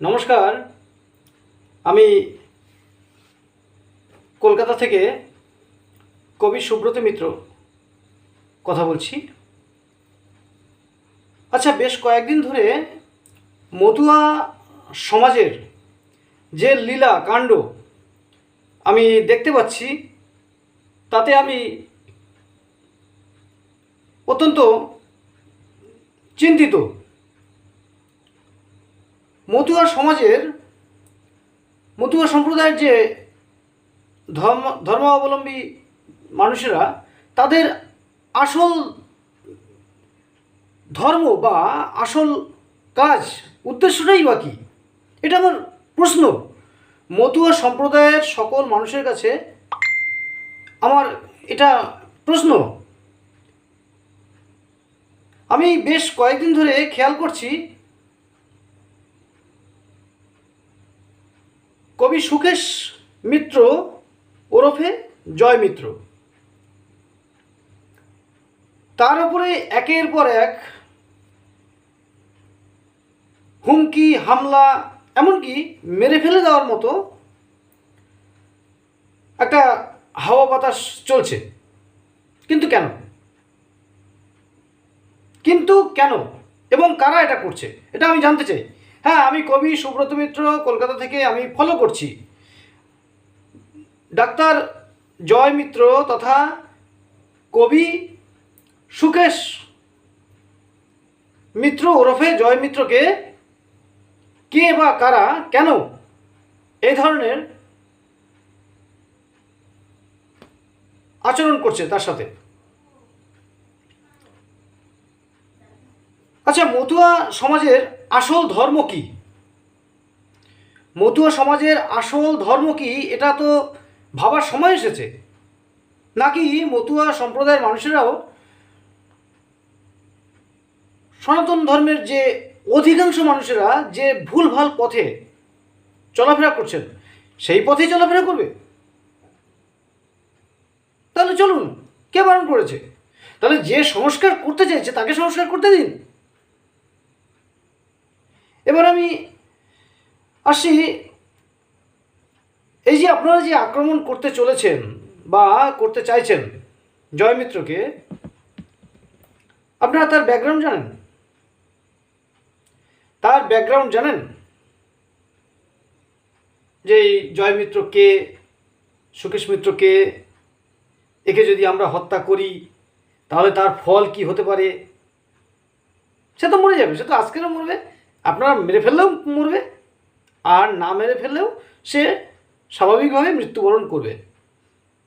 নমস্কার। আমি কলকাতা থেকে কবি সুব্রত মিত্র কথা বলছি। আচ্ছা বেশ কয়েকদিন ধরে মতুয়া সমাজের যে লীলা, কাণ্ড আমি দেখতে পাচ্ছি, তাতে আমি অত্যন্ত চিন্তিত। মতুয়া সমাজের, মতুয়া সম্প্রদায়ের যে ধর্ম, ধর্মাবলম্বী মানুষেরা, তাদের আসল ধর্ম বা আসল কাজ, উদ্দেশ্যটাই বা কী? এটা আমার প্রশ্ন। মতুয়া সম্প্রদায়ের সকল মানুষের কাছে আমার এটা প্রশ্ন। আমি বেশ কয়েকদিন ধরে খেয়াল করছি কবি সুকেশ মিত্র ওরফে জয় মিত্র। তার উপরে একের পর এক হুমকি, হামলা, এমনকি মেরে ফেলে দেওয়ার মতো একটা হাওয়া বাতাস চলছে। কিন্তু কেন? কিন্তু কেন? এবং কারা এটা করছে? এটা আমি জানতে চাই। হ্যাঁ আমি কবি সুব্রত মিত্র কলকাতা থেকে আমি ফলো করছি। ডাক্তার জয় মিত্র তথা কবি সুকেশ মিত্র ওরফে জয় মিত্রকে কে বা কারা, কেন এই ধরনের আচরণ করছে তার সাথে। আচ্ছা মতুয়া সমাজের আসল ধর্ম কি? মতুয়া সমাজের আসল ধর্ম কি? এটা তো ভাবার সময় এসেছে। নাকি মতুয়া সম্প্রদায়ের মানুষেরাও সনাতন ধর্মের যে অধিকাংশ মানুষেরা যে ভুলভাল পথে চলাফেরা করছেন, সেই পথেই চলাফেরা করবে? তাহলে চলুন, কে বারণ করেছে? তাহলে যে সংস্কার করতে চাইছে, তাকে সংস্কার করতে দিন। এবার আমি আসি এই যে আপনারা যে আক্রমণ করতে চলেছেন বা করতে চাইছেন জয়মিত্রকে, আপনারা তার ব্যাকগ্রাউন্ড জানেন? তার ব্যাকগ্রাউন্ড জানেন? যে জয়মিত্র কে সুকেশ মিত্র কে একে যদি আমরা হত্যা করি, তাহলে তার ফল কি হতে পারে? সে তো মরে যাবে, সে তো আজকেরও মরবে। আপনারা মেরে ফেললেও মরবে, আর না মেরে ফেললেও সে স্বাভাবিকভাবে মৃত্যুবরণ করবে।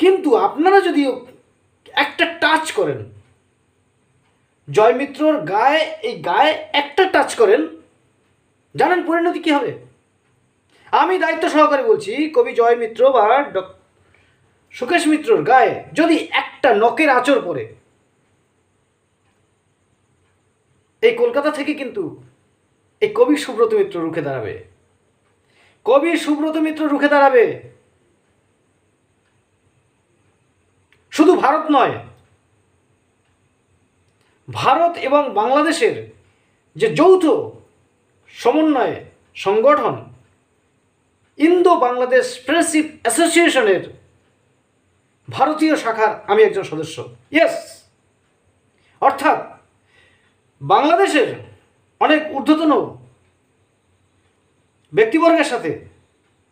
কিন্তু আপনারা যদি একটা টাচ করেন, জয়মিত্রর গায়ে, এই গায়ে একটা টাচ করেন, জানেন পরিণতি কী হবে? আমি দায়িত্ব সহকারে বলছি, কবি জয় মিত্র বা সুকেশ মিত্রর গায়ে যদি একটা নখের আচর পড়ে, এই কলকাতা থেকে কিন্তু এই কবি সুব্রত মিত্র রুখে দাঁড়াবে। কবি সুব্রত মিত্র রুখে দাঁড়াবে। শুধু ভারত নয়, ভারত এবং বাংলাদেশের যে যৌথ সমন্বয়ে সংগঠন ইন্দো বাংলাদেশ ফ্রেন্ডশিপ অ্যাসোসিয়েশনের ভারতীয় শাখার আমি একজন সদস্য। ইয়েস অর্থাৎ বাংলাদেশের অনেক ঊর্ধ্বতন ব্যক্তিবর্গের সাথে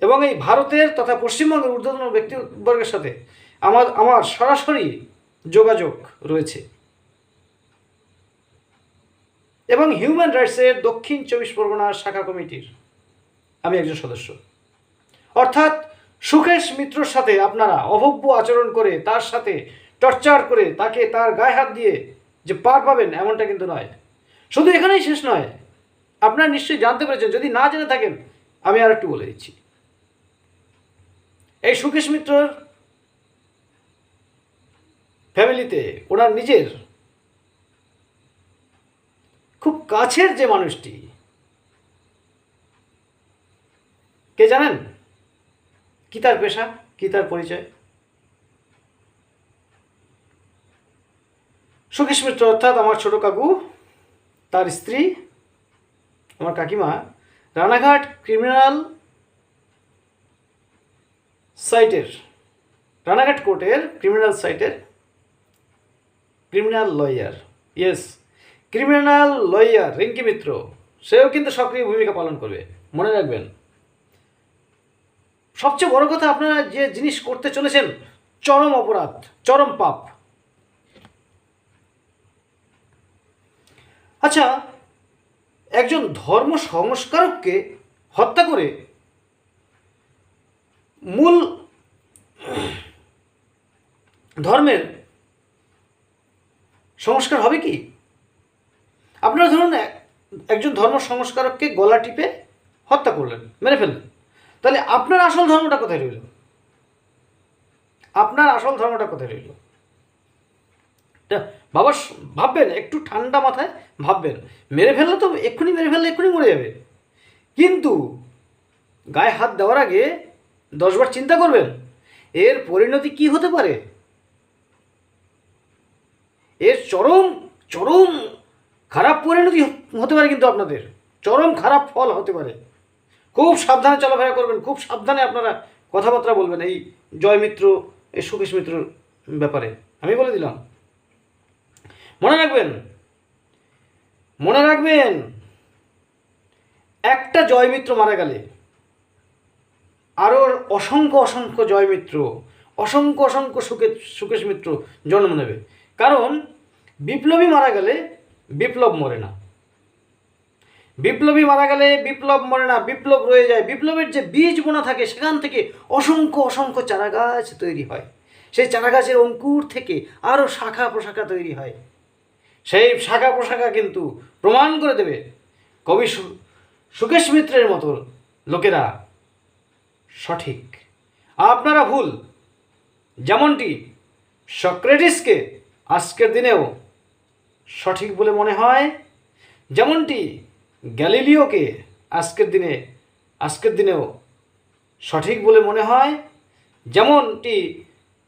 এবং এই ভারতের তথা পশ্চিমবঙ্গের ঊর্ধ্বতন ব্যক্তিবর্গের সাথে আমার আমার সরাসরি যোগাযোগ রয়েছে। এবং হিউম্যান রাইটসের দক্ষিণ চব্বিশ পরগনার শাখা কমিটির আমি একজন সদস্য। অর্থাৎ সুকেশ মিত্রর সাথে আপনারা অভব্য আচরণ করে, তার সাথে টর্চার করে, তাকে তার গায়ে হাত দিয়ে যে পার পাবেন এমনটা কিন্তু নয়। শুধু এখানেই শেষ নয়, আপনারা নিশ্চয়ই জানতে পেরেছেন, যদি না জেনে থাকেন, আমি আর একটু বলে দিচ্ছি। এই সুকেশ মিত্রর ফ্যামিলিতে ওনার নিজের খুব কাছের যে মানুষটি, কে জানেন? কি তার পেশা? কি তার পরিচয়? সুকেশ মিত্র, অর্থাৎ আমার ছোট কাকু তার স্ত্রী, আমার কাকিমা, রানাঘাট ক্রিমিনাল সাইটের, রানাঘাট কোর্টের ক্রিমিনাল সাইটের criminal lawyer. Yes criminal lawyer Rinki Mitra, সেও কিন্তু সক্রিয় ভূমিকা পালন করবে। মনে রাখবেন। সবচেয়ে বড় কথা, আপনারা যে জিনিস করতে চলেছেন, চরম অপরাধ, চরম পাপ। আচ্ছা একজন ধর্ম সংস্কারককে হত্যা করে মূল ধর্মের সংস্কার হবে কি? আপনারা ধরুন, এক- একজন ধর্ম সংস্কারককে গলা টিপে হত্যা করলেন, মেরে ফেললেন। তাহলে আপনার আসল ধর্মটা কোথায় রইল? আপনার আসল ধর্মটা কোথায় রইল? বাবা, ভাববেন, একটু ঠান্ডা মাথায় ভাববেন। মেরে ফেললে তো এক্ষুনি মেরে ফেললে এক্ষুনি মরে যাবে। কিন্তু গায়ে হাত দেওয়ার আগে দশবার চিন্তা করবেন, এর পরিণতি কি হতে পারে? এর চরম চরম খারাপ পরিণতি হতে পারে কিন্তু আপনাদের। চরম খারাপ ফল হতে পারে। খুব সাবধানে চলাফেরা করবেন, খুব সাবধানে আপনারা কথাবার্তা বলবেন এই জয় মিত্র এই সুকেশ মিত্রর ব্যাপারে। আমি বলে দিলাম। মনে রাখবেন মনে রাখবেন, একটা জয় মিত্র মারা গেলে আরও অসংখ্য অসংখ্য জয় মিত্র অসংখ্য অসংখ্য সুকে সুকেশ মিত্র জন্ম নেবে। কারণ, বিপ্লবী মারা গেলে বিপ্লব মরে না। বিপ্লবী মারা গেলে বিপ্লব মরে না, বিপ্লব রয়ে যায়। বিপ্লবের যে বীজ বোনা থাকে, সেখান থেকে অসংখ্য অসংখ্য চারাগাছ তৈরি হয়। সেই চারাগাছের অঙ্কুর থেকে আরও শাখা প্রশাখা তৈরি হয়। সেই শাখা প্রশাখা কিন্তু প্রমাণ করে দেবে কবি সুকেশ মিত্রের মতো লোকেরা সঠিক। আপনারা ভুল। যেমনটি সক্রেটিসকে আজকের দিনেও সঠিক বলে মনে হয়, যেমনটি গ্যালিলিওকে আজকের দিনে, আজকের দিনেও সঠিক বলে মনে হয়, যেমনটি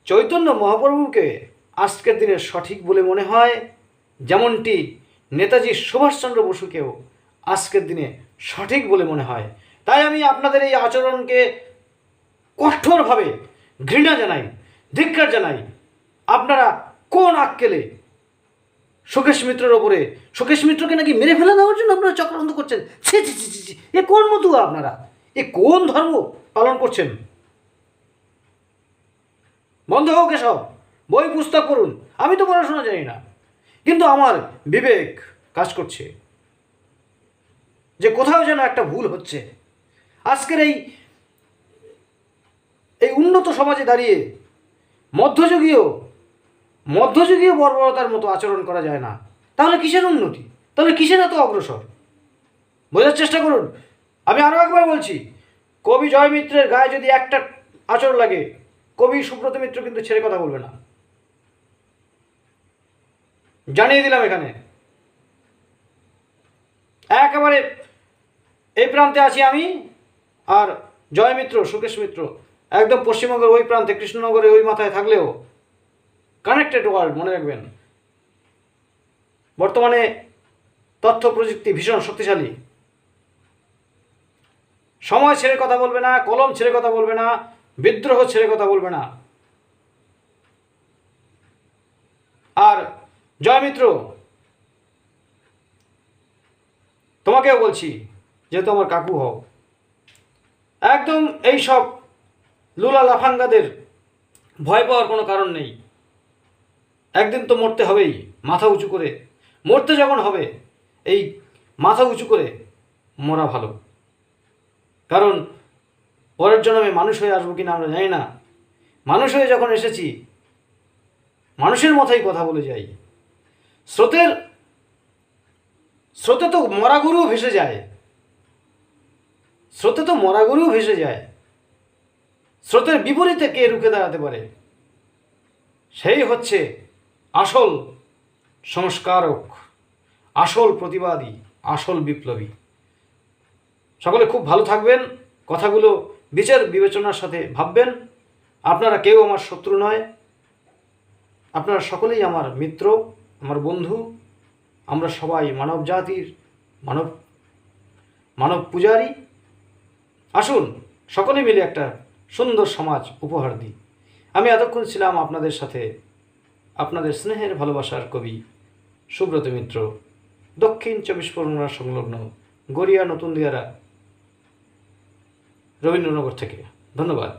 চৈতন্য মহাপ্রভুকে আজকের দিনে সঠিক বলে মনে হয় যেমনটি নেতাজি সুভাষচন্দ্র বসুকেও আজকের দিনে সঠিক বলে মনে হয়। তাই আমি আপনাদের এই আচরণকে কঠোরভাবে ঘৃণা জানাই ধিক্কার জানাই। আপনারা কোন আক্কেলে সুকেশ মিত্রের ওপরে সুকেশ মিত্রকে নাকি মেরে ফেলে দেওয়ার জন্য আপনারা চক্রান্ত করছেন? ছি ছি ছি ছি, এ কোন মতুয়া আপনারা? এ কোন ধর্ম পালন করছেন? বন্ধ হোক এসব। বই পুস্তক করুন আমি তো পড়াশোনা জানি না। কিন্তু আমার বিবেক কাজ করছে যে কোথাও যেন একটা ভুল হচ্ছে। আজকের এই এই উন্নত সমাজে দাঁড়িয়ে মধ্যযুগীয় মধ্যযুগীয় বর্বরতার মতো আচরণ করা যায় না। তাহলে কিসের উন্নতি? তাহলে কিসের এত অগ্রসর? বোঝার চেষ্টা করুন। আমি আরও একবার বলছি, কবি জয় মিত্রের গায়ে যদি একটা আচর লাগে, কবি সুব্রত মিত্র কিন্তু ছেড়ে কথা বলবে না। জানিয়ে দিলাম এখানে। একেবারে এই প্রান্তে আছি আমি আর জয় মিত্র, সুকেশ মিত্র, একদম পশ্চিমবঙ্গের ওই প্রান্তে, কৃষ্ণনগরের ওই মাথায় থাকলেও কানেক্টেড ওয়ার্ল্ড মনে রাখবেন। বর্তমানে তথ্য প্রযুক্তি ভীষণ শক্তিশালী। সময় ছেড়ে কথা বলবে না, কলম ছেড়ে কথা বলবে না, বিদ্রোহ ছেড়ে কথা বলবে না। আর জয় মিত্র। তোমাকেও বলছি যেহেতু আমার কাকু হও। একদম এই সব লুলা লাফাঙ্গাদের ভয় পাওয়ার কোনো কারণ নেই। একদিন তো মরতে হবেই, মাথা উঁচু করে। মরতে যখন হবে, এই মাথা উঁচু করে মরা ভালো। কারণ পরের জন্মে মানুষ হয়ে আসব কিনা আমরা জানি না। মানুষ হয়ে যখন এসেছি, মানুষের মতোই কথা বলে যাই। স্রোতের, স্রোতে তো মরা গরুও ভেসে যায়। স্রোতে তো মরা গরুও ভেসে যায়। স্রোতের বিপরীতে কে রুখে দাঁড়াতে পারে? সেই হচ্ছে আসল সংস্কারক, আসল প্রতিবাদী, আসল বিপ্লবী। সকলে খুব ভালো থাকবেন, কথাগুলো বিচার বিবেচনার সাথে ভাববেন। আপনারা কেউ আমার শত্রু নয়। আপনারা সকলেই আমার মিত্র। আমার বন্ধু, আমরা সবাই মানব জাতির মানব মানব পূজারী। আসুন, সকলে মিলে একটা সুন্দর সমাজ উপহার দিই। আমি এতক্ষণ ছিলাম আপনাদের সাথে, আপনাদের স্নেহের ভালোবাসার কবি সুব্রত মিত্র। দক্ষিণ চব্বিশ পরগনা সংলগ্ন গড়িয়া নতুন দিয়ারা, রবীন্দ্রনগর থেকে। ধন্যবাদ।